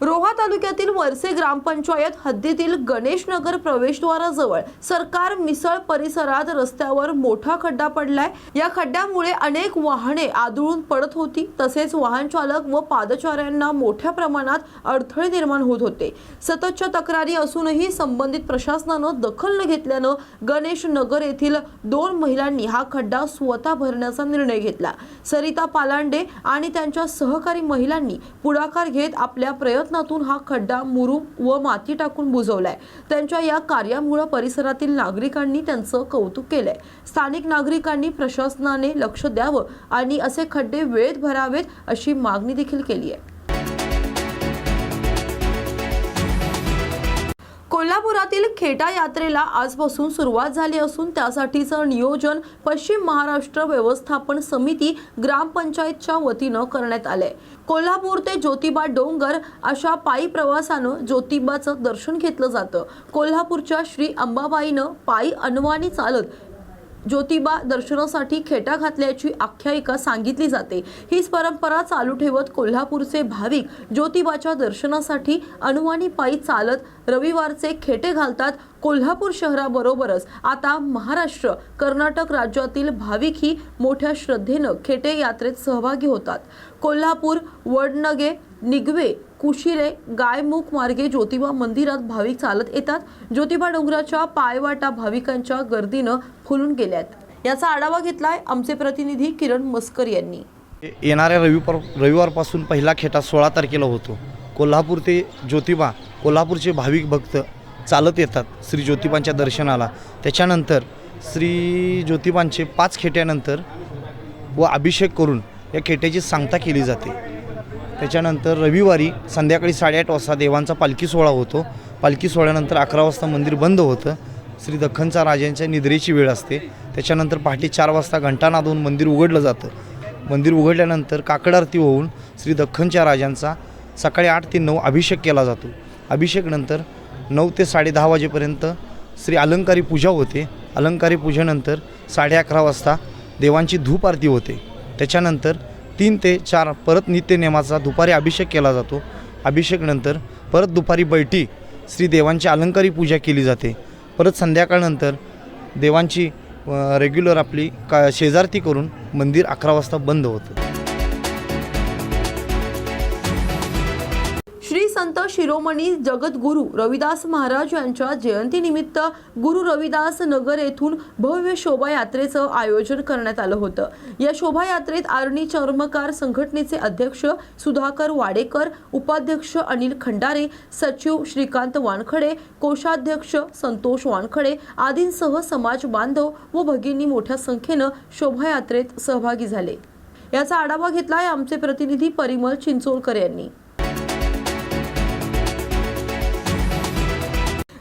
रोहा तालुक्यातील वरसे ग्रामपंचायत हद्दीतील गणेशनगर प्रवेशद्वाराजवळ सरकार मिसळ परिसरात रस्त्यावर मोठा खड्डा पडलाय. या खड्ड्यामुळे अनेक वाहने आदळून पडत होती. तसेच वाहन चालक व पादचाऱ्यांना मोठ्या प्रमाणात अडथळे निर्माण होत होते. सततच्या तक्रारी असूनही संबंधित प्रशासनानं दखल न घेतल्यानं गणेशनगर येथील दोन महिलांनी हा खड्डा स्वतः भरण्याचा निर्णय घेतला. सरिता पालांडे आणि त्यांच्या सहकारी महिलांनी पुढाकार घेत आपल्या प्रयत्न प्रयत्नातून हा खड्डा मुरुम व माती टाकून बुजवलाय. त्यांच्या या कार्यामुळे परिसरातील नागरिकांनी त्यांचं कौतुक केलंय. स्थानिक नागरिकांनी प्रशासनाने लक्ष द्यावं आणि असे खड्डे वेळेत भरावेत अशी मागणी देखील केली आहे कोल्हापुरातील खेटा यात्रेला आजपासून सुरुवात झाली असून त्यासाठीचं नियोजन पश्चिम महाराष्ट्र व्यवस्थापन समिती ग्रामपंचायतच्या वतीनं करण्यात आलंय. कोल्हापूर ते ज्योतिबा डोंगर अशा पायी प्रवासानं ज्योतिबाचं दर्शन घेतलं जातं. कोल्हापूरच्या श्री अंबाबाईनं पायी अनवाणी चालत ज्योतिबा दर्शनासाठी खेटा घातल्याची आख्यायिका सांगितली जाते. हीच परंपरा चालू ठेवत कोल्हापूरचे भाविक ज्योतिबाच्या दर्शनासाठी अनुवानी पायी चालत रविवारचे खेटे घालतात कोल्हापूर शहराबरोबरच. आता महाराष्ट्र कर्नाटक राज्यातील भाविकही मोठ्या श्रद्धेनं खेटे यात्रेत सहभागी होतात. कोल्हापूर वडनगे निगवे कुशिरे गायमुख मार्गे ज्योतिबा मंदिरात भाविक चालत येतात. ज्योतिबा डोंगराच्या पायवाटा भाविकांच्या गर्दीनं फुलून गेल्यात याचा आढावा घेतलाय आमचे प्रतिनिधी किरण मस्कर यांनी. येणाऱ्या रविवार रविवारपासून पहिला खेटा सोळा तारखेला होतो. कोल्हापूर ते ज्योतिबा कोल्हापूरचे भाविक भक्त चालत येतात श्री ज्योतिबांच्या दर्शनाला. त्याच्यानंतर श्री ज्योतिबांचे पाच खेट्यानंतर व अभिषेक करून या खेट्याची सांगता केली जाते. त्याच्यानंतर रविवारी संध्याकाळी साडेआठ वाजता देवांचा पालखी सोहळा होतो. पालखी सोहळ्यानंतर अकरा वाजता मंदिर बंद होतं. श्री दख्खनचा राजांच्या निद्रेची वेळ असते. त्याच्यानंतर पहाटे चार वाजता घंटानादून मंदिर उघडलं जातं. मंदिर उघडल्यानंतर काकड आरती होऊन श्री दख्खनच्या राजांचा सकाळी आठ ते नऊ अभिषेक केला जातो. अभिषेकनंतर नऊ ते साडे दहा वाजेपर्यंत श्री अलंकारी पूजा होते. अलंकारी पूजेनंतर साडे अकरा वाजता देवांची धूप आरती होते. त्याच्यानंतर तीन ते चार परत नित्यनेमाचा दुपारी अभिषेक केला जातो. अभिषेकनंतर परत दुपारी बैठी श्री देवांची अलंकारी पूजा केली जाते. परत संध्याकाळनंतर देवांची रेग्युलर आपली का शेजारती करून मंदिर अकरा वाजता बंद होतं. शिरोमणी जगद्गुरू रविदास महाराज यांच्या जयंतीनिमित्त गुरु रविदास नगर येथून भव्य शोभायात्रेचं आयोजन करण्यात आलं होतं. या शोभायात्रेत आर्णी चर्मकार संघटनेचे अध्यक्ष सुधाकर वाडेकर उपाध्यक्ष अनिल खंडारे सचिव श्रीकांत वानखडे कोषाध्यक्ष संतोष वानखडे आदींसह समाज बांधव व भगिनी मोठ्या संख्येनं शोभायात्रेत सहभागी झाले. याचा आढावा घेतलाय आमचे प्रतिनिधी परिमल चिंचोलकर यांनी.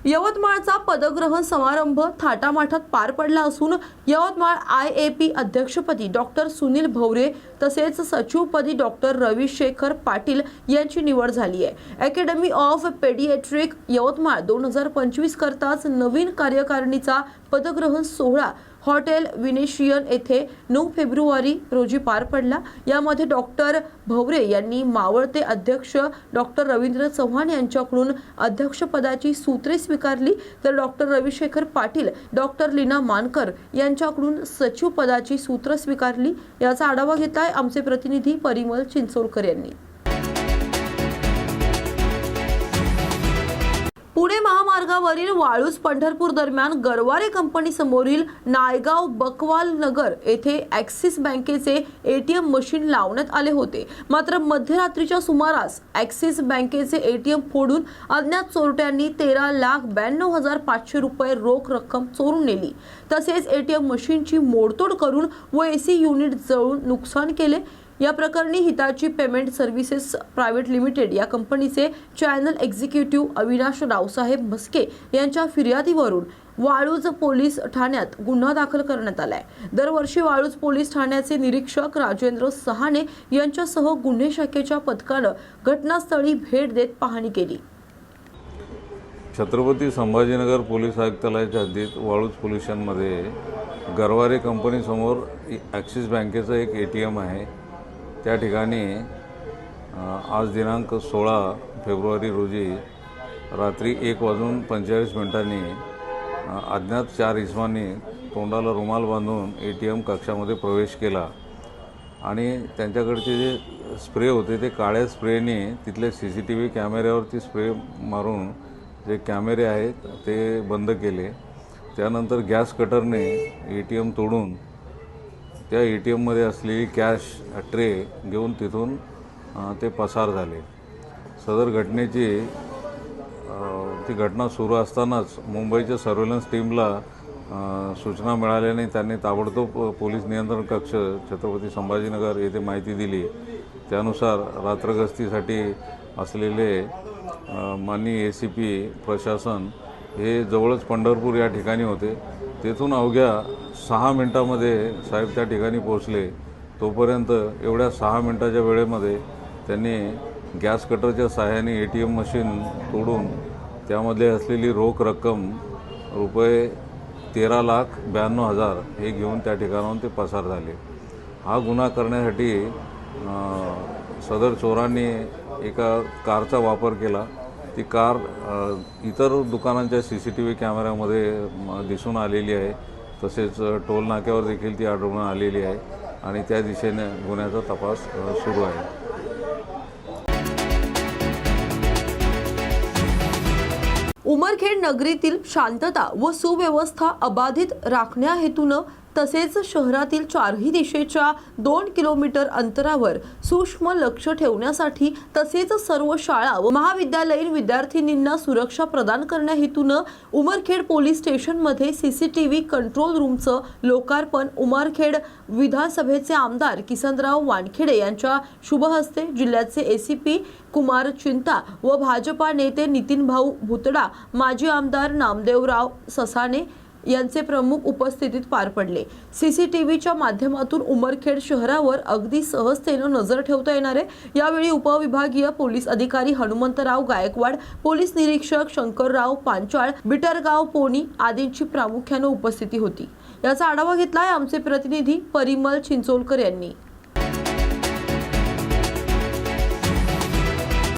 यवतमाळचा पदग्रहण समारंभ थाटामाठात पार पडला असून यवतमाळ आय ए पी अध्यक्षपदी डॉक्टर सुनील भवरे तसेच सचिवपदी डॉक्टर रविशेखर पाटील यांची निवड झाली आहे. अकॅडमी ऑफ पेडिएट्रिक यवतमाळ दोन हजार पंचवीस करताच नवीन कार्यकारिणीचा पदग्रहण सोहळा हॉटेल विनेशियन येथे नऊ फेब्रुवारी रोजी पार पडला. यामध्ये डॉक्टर भवरे यांनी मावळते अध्यक्ष डॉक्टर रवींद्र चव्हाण यांच्याकडून अध्यक्षपदाची सूत्रे स्वीकारली. तर डॉक्टर रविशेखर पाटील डॉक्टर लीना मानकर यांच्याकडून सचिव पदाची सूत्र स्वीकारली. याचा आढावा घेताय आमचे प्रतिनिधी परिमल चिंचोलकर यांनी. पुणे महामार्गावरील वाळूज पंढरपूर दरम्यान गरवारे कंपनी समोरील नायगाव बकवाल नगर येथे ॲक्सिस बँकेचे एटीएम मशीन लावण्यात आले होते. मात्र मध्यरात्रीच्या सुमारास ॲक्सिस बँकेचे एटीएम फोडून अज्ञात चोरट्यांनी तेरा लाख ब्याण्णव हजार पाचशे रुपये रोख रक्कम चोरून नेली. तसेच एटीएम मशीनची मोडतोड करून व एसी युनिट जळून नुकसान केले. या प्रकरणी Hitachi payment services private limited या कंपनीचे चॅनल एक्झिक्युटिव्ह अविनाश रावसाहेब म्हस्के यांच्या फिर्यादीवरून वाळूज पोलीस ठाण्यात गुन्हा दाखल करण्यात आलाय. दरवर्षी वाळूज पोलीस ठाण्याचे निरीक्षक राजेंद्र सहाने यांच्यासह गुन्हे शाखेच्या पथकानं घटनास्थळी भेट देत पाहणी केली. छत्रपती संभाजीनगर पोलीस आयुक्तालयाच्या हद्दीत वाळूज पोलिसांमध्ये गरवारे कंपनीसमोर ॲक्सिस बँकेचं एक ए टी एम आहे. त्या ठिकाणी आज दिनांक सोळा फेब्रुवारी रोजी रात्री एक वाजून पंचेचाळीस मिनिटांनी अज्ञात चार इसमांनी तोंडाला रुमाल बांधून ए टी एम कक्षामध्ये प्रवेश केला. आणि त्यांच्याकडचे जे स्प्रे होते ते काळ्या स्प्रेने तिथल्या सी सी टी व्ही कॅमेऱ्यावरती स्प्रे मारून जे कॅमेरे आहेत ते बंद केले. त्यानंतर गॅस कटरने ए टी एम तोडून त्या ए टी एममध्ये असलेली कॅश ट्रे घेऊन तिथून ते पसार झाले. सदर घटनेची ती घटना सुरू असतानाच मुंबईच्या सर्व्हेलन्स टीमला सूचना मिळाल्याने त्यांनी ताबडतोब पोलीस नियंत्रण कक्ष छत्रपती संभाजीनगर येथे माहिती दिली. त्यानुसार रात्रगस्तीसाठी असलेले माननीय ए सी पी प्रशासन हे जवळच पंढरपूर या ठिकाणी होते. तेथून अवघ्या सहा मिनटामध्ये साहेब त्या ठिकाणी पोहोचले. तोपर्यंत एवढ्या सहा मिनटाच्या वेळेमध्ये त्यांनी गॅस कटरच्या सहाय्याने ए टी एम मशीन तोडून त्यामध्ये असलेली रोख रक्कम रुपये तेरा लाख ब्याण्णव हजार हे घेऊन त्या ठिकाणाहून ते पसार झाले. हा गुन्हा करण्यासाठी सदर चोरांनी एका कारचा वापर केला. ती कार इतर दुकानांच्या सी सी टी व्ही कॅमेऱ्यामध्ये दिसून आलेली आहे. तसेच टोल नाक्यावर देखील ती आढळून आलेली आहे आणि त्या दिशेने गुन्ह्याचा तपास सुरू आहे. उमरखेड नगरीतील शांतता व सुव्यवस्था अबाधित राखण्या हेतूनं तसेच शहरातील चारही दिशेच्या दोन किलोमीटर अंतरावर सूक्ष्म लक्ष ठेवण्यासाठी तसेच सर्व शाळा व महाविद्यालयीन विद्यार्थिनींना सुरक्षा प्रदान करण्या हेतूनं उमरखेड पोलीस स्टेशनमध्ये सीसीटीव्ही कंट्रोल रूमचं लोकार्पण. उमरखेड विधानसभेचे आमदार किसनराव वानखेडे यांच्या शुभहस्ते जिल्ह्याचे एसीपी कुमार चिंता व भाजपा नेते नितीन भाऊ भुतडा माजी आमदार नामदेवराव ससाने यांचे प्रमुख उपस्थितीत पार पडले. सीसीटीव्हीच्या माध्यमातून उमरखेड शहरावर अगदी सहजतेनं नजर ठेवता येणार आहे यावेळी उपविभागीय पोलीस अधिकारी हनुमंतराव गायकवाड पोलीस निरीक्षक शंकरराव पांचाळ बिटरगाव पोनी आदींची प्रामुख्यानं उपस्थिती होती. याचा आढावा घेतलाय आमचे प्रतिनिधी परिमल चिंचोलकर यांनी.